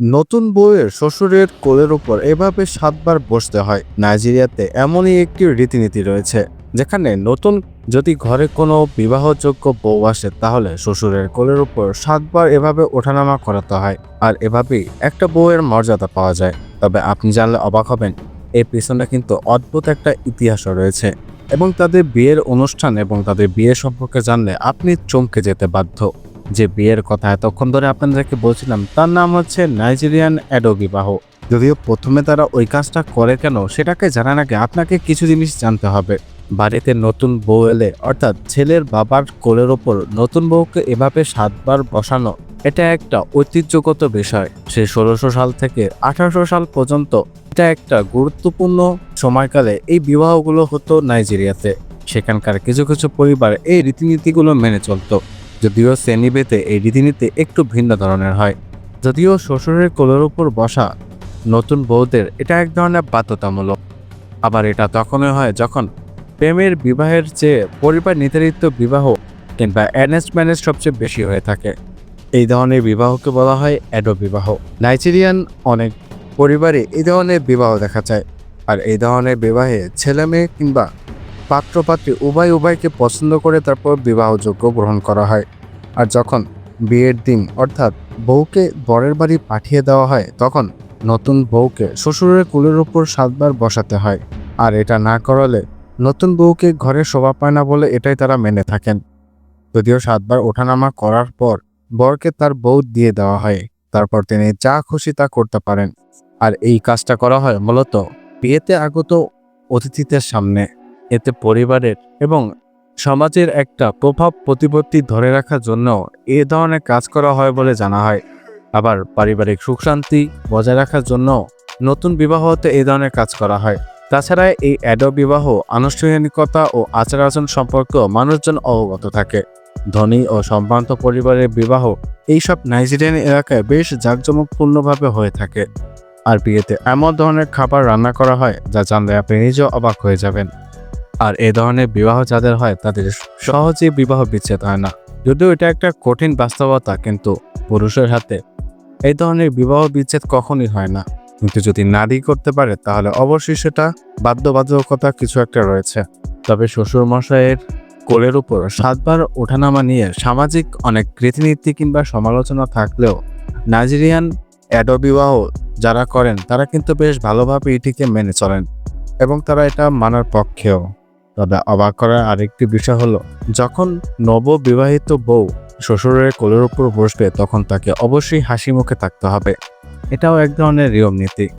নতুন বউয়ের শ্বশুরের কোলের উপর এভাবে সাতবার বসতে হয়। নাইজেরিয়াতে এমনই একটি রীতিনীতি রয়েছে, যেখানে নতুন যদি ঘরে কোনো বিবাহযোগ্য বউ আসে, তাহলে শ্বশুরের কোলের উপর সাতবার এভাবে ওঠানামা করাতে হয় আর এভাবেই একটা বউয়ের মর্যাদা পাওয়া যায়। তবে আপনি জানলে অবাক হবেন, এর পিছনে কিন্তু অদ্ভুত একটা ইতিহাসও রয়েছে এবং তাদের বিয়ের অনুষ্ঠান এবং তাদের বিয়ে সম্পর্কে জানলে আপনি চমকে যেতে বাধ্য। যে বিয়ের কথা, এতক্ষণ ধরে আপনাদেরকে বলছিলাম, তার নাম হচ্ছে নাইজেরিয়ান অ্যাডো বিবাহ যদিও প্রথমে তারা ওই কাজটা করে কেন, সেটাকে জানার আগে আপনাকে কিছু জিনিস জানতে হবে। বাড়িতে নতুন বউ এলে, অর্থাৎ ছেলের বাবার কোলের ওপর নতুন বউকে এভাবে সাতবার বসানো, এটা একটা ঐতিহ্যগত বিষয়। সে ষোলোশো সাল থেকে আঠারোশো সাল পর্যন্ত এটা একটা গুরুত্বপূর্ণ সময়কালে এই বিবাহগুলো হতো নাইজেরিয়াতে। সেখানকার কিছু কিছু পরিবার এই রীতিনীতিগুলো মেনে চলতো। যদিও শ্রেণীবেতে এই রীতিনীতি একটু ভিন্ন ধরনের হয়। যদিও শ্বশুরের কোলের উপর বসা নতুন বউদের এটা এক ধরনের বাধ্যতামূলক। আবার এটা তখনই হয় যখন প্রেমের বিবাহের চেয়ে পরিবার নির্ধারিত বিবাহ কিংবা অ্যারেঞ্জ সবচেয়ে বেশি হয়ে থাকে। এই ধরনের বিবাহকে বলা হয় অ্যাডো বিবাহ। নাইজেরিয়ান অনেক পরিবারে এই ধরনের বিবাহ দেখা যায়। আর এই ধরনের বিবাহে ছেলে মেয়ে কিংবা পাত্রপাত্রী উভয় উভয়কে পছন্দ করে তারপর বিবাহযোগ্য গ্রহণ করা হয়। আর যখন বিয়ের দিন, অর্থাৎ বউকে বরের বাড়ি পাঠিয়ে দেওয়া হয়, তখন নতুন বউকে শ্বশুরের কুলের উপর সাতবার বসাতে হয়। আর এটা না করালে নতুন বউকে ঘরে শোভা পায় না বলে এটাই তারা মেনে থাকেন। যদিও সাতবার ওঠানামা করার পর বরকে তার বউ দিয়ে দেওয়া হয়, তারপর তিনি যা খুশি তা করতে পারেন। আর এই কাজটা করা হয় মূলত বিয়েতে আগত অতিথিদের সামনে। এতে পরিবারের এবং সমাজের একটা প্রভাব প্রতিপত্তি ধরে রাখার জন্য এ ধরনের কাজ করা হয় বলে জানা হয়। আবার পারিবারিক সুখ শান্তি বজায় রাখার জন্য নতুন বিবাহতে এই ধরনের কাজ করা হয়। তাছাড়া এই অ্যাডো বিবাহ আনুষ্ঠানিকতা ও আচার আচরণ সম্পর্কেও মানুষজন অবগত থাকে। ধনী ও সম্ভ্রান্ত পরিবারের বিবাহ এইসব নাইজেরিয়ান এলাকায় বেশ জাঁকজমকপূর্ণভাবে হয়ে থাকে। আর বিয়েতে এমন ধরনের খাবার রান্না করা হয় যা জানলে আপনি নিজেও অবাক হয়ে যাবেন। আর এ ধরনের বিবাহ যাদের হয়, তাদের সহজেই বিবাহ বিচ্ছেদ হয় না। যদিও এটা একটা কঠিন বাস্তবতা, কিন্তু পুরুষের হাতে এই ধরনের বিবাহ বিচ্ছেদ কখনই হয় না। কিন্তু যদি নারী করতে পারে, তাহলে অবশ্যই সেটা বাধ্যবাধকতা কিছু একটা রয়েছে। তবে শ্বশুর মশাইয়ের কোলের উপর সাতবার ওঠানামা নিয়ে সামাজিক অনেক রীতিনীতি কিংবা সমালোচনা থাকলেও নাইজেরিয়ান অ্যাডো বিবাহ যারা করেন, তারা কিন্তু বেশ ভালোভাবে এটিকে মেনে চলেন এবং তারা এটা মানার পক্ষেও। তবে অবাক করার আরেকটি বিষয় হলো, যখন নববিবাহিত বউ শ্বশুরের কোলের উপর বসবে, তখন তাকে অবশ্যই হাসি মুখে থাকতে হবে। এটাও এক ধরনের নিয়ম নীতি